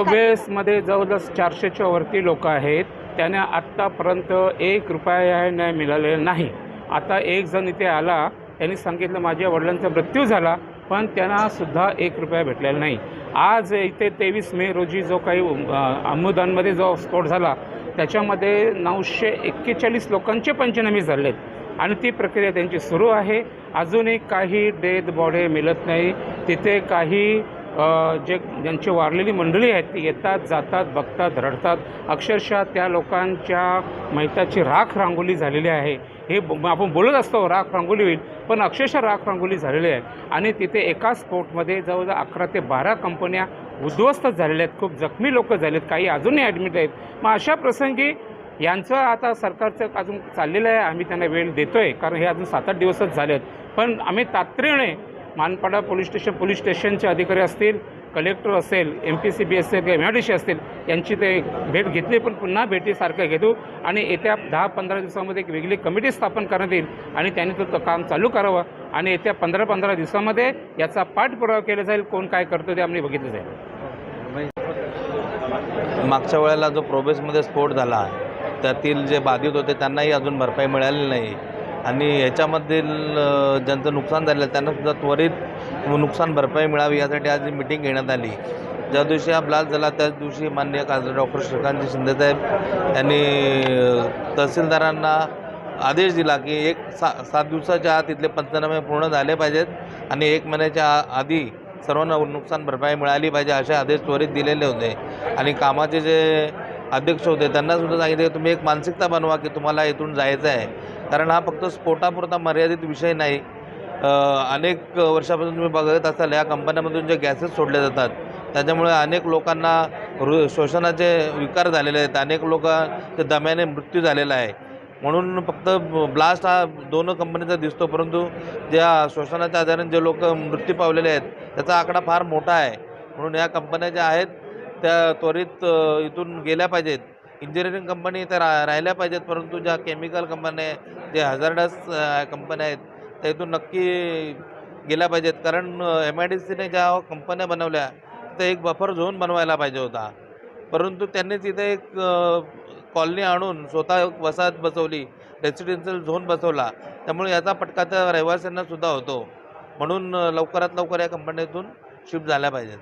शोबेसमध्ये जवळजवळ चारशेच्या वरती लोक आहेत. त्यांना आत्तापर्यंत एक रुपया न्याय मिळालेला नाही. आता एक जण इथे आला त्यांनी सांगितलं माझ्या वडिलांचा मृत्यू झाला पण त्यांनासुद्धा एक रुपया भेटलेला नाही. आज इथे तेवीस मे रोजी जो काही अमुदानमध्ये जो स्फोट झाला त्याच्यामध्ये नऊशे एक्केचाळीस लोकांचे पंचनामे झाले आहेत आणि ती प्रक्रिया त्यांची सुरू आहे. अजूनही काही डेथ बॉडी मिळत नाही. तिथे काही जे ज्यांची वारलेली मंडळी आहेत ती येतात जातात बघतात रडतात. अक्षरशः त्या लोकांच्या मैताची राख रांगोली झालेली आहे. हे आपण बोलत असतो राख रांगोली होईल पण अक्षरशः राख रांगोली झालेली आहे. आणि तिथे एका स्पोर्टमध्ये जवळजवळ अकरा ते बारा कंपन्या उद्ध्वस्त झालेल्या आहेत. खूप जखमी लोक झाले आहेत काही अजूनही ॲडमिट आहेत. मग अशा प्रसंगी यांचं आता सरकारचं अजून चाललेलं आहे. आम्ही त्यांना वेळ देतो आहे कारण हे अजून सात आठ दिवसच झाले आहेत पण आम्ही तातडीने मानपाडा पोलीस स्टेशन पोलीस स्टेशनचे अधिकारी असतील कलेक्टर असेल एम पी सी बी असेल किंवा एम आय डी सी असतील यांची ते भेट घेतली पण पुन्हा भेटीसारखं घेतो. आणि येत्या दहा पंधरा दिवसामध्ये एक वेगळी कमिटी स्थापन करण्यात येईल आणि त्यांनी तो तो काम चालू करावं. आणि येत्या पंधरा पंधरा दिवसामध्ये याचा पाठपुरावा केला जाईल कोण काय करतो ते आम्ही बघितलं जाईल. मागच्या वेळेला जो प्रोबेसमध्ये स्फोट झाला त्यातील जे बाधित होते त्यांनाही अजून भरपाई मिळाली नाही. आणि याच्यामधील ज्यांचं नुकसान झालं आहे त्यांनासुद्धा त्वरित नुकसान भरपाई मिळावी यासाठी आज ही मिटिंग घेण्यात आली. ज्या दिवशी हा ब्लास्ट झाला त्याच दिवशी माननीय खासदार डॉक्टर श्रीकांतजी शिंदेसाहेब यांनी तहसीलदारांना आदेश दिला की एक सा सात दिवसाच्या आत इथले पंचनामे पूर्ण झाले पाहिजेत आणि एक महिन्याच्या आ- आधी सर्वांना नुकसान भरपाई मिळाली पाहिजे असे आदेश त्वरित दिलेले होते. आणि कामाचे जे अध्यक्ष होते. त्यांना सुद्धा सांगितले की तुम्ही एक मानसिकता बनवा की तुम्हाला इथून जायचं आहे कारण हा फक्त स्फोटापुरता मर्यादित विषय नाही. अनेक वर्षापासून तुम्ही बघत असाल या कंपन्यामधून जे गॅसेस सोडले जातात त्याच्यामुळे अनेक लोकांना हृ शोषणाचे विकार झालेले आहेत. अनेक लोकांचे दम्याने मृत्यू झालेला आहे. म्हणून फक्त ब्लास्ट हा दोन कंपनीचा दिसतो परंतु ज्या शोषणाच्या आधाराने जे लोक मृत्यू पावलेले आहेत त्याचा आकडा फार मोठा आहे. म्हणून या कंपन्या ज्या आहेत त्या त्वरित इथून गेल्या पाहिजेत. इंजिनिअरिंग कंपनी त्या रा राहिल्या पाहिजेत परंतु ज्या केमिकल कंपन्या जे हझार्डस कंपन्या आहेत त्या इथून नक्की गेल्या पाहिजेत. कारण एम आय डी सीने ज्या कंपन्या बनवल्या तिथे एक बफर झोन बनवायला पाहिजे होता. परंतु त्यांनी तिथे एक कॉलनी आणून स्वतः वसाहत बसवली रेसिडेन्शियल झोन बसवला. त्यामुळे याचा फटका त्या रहिवाशांनासुद्धा होतो. म्हणून लवकरात लवकर या कंपनीतून शिफ्ट झाल्या पाहिजेत.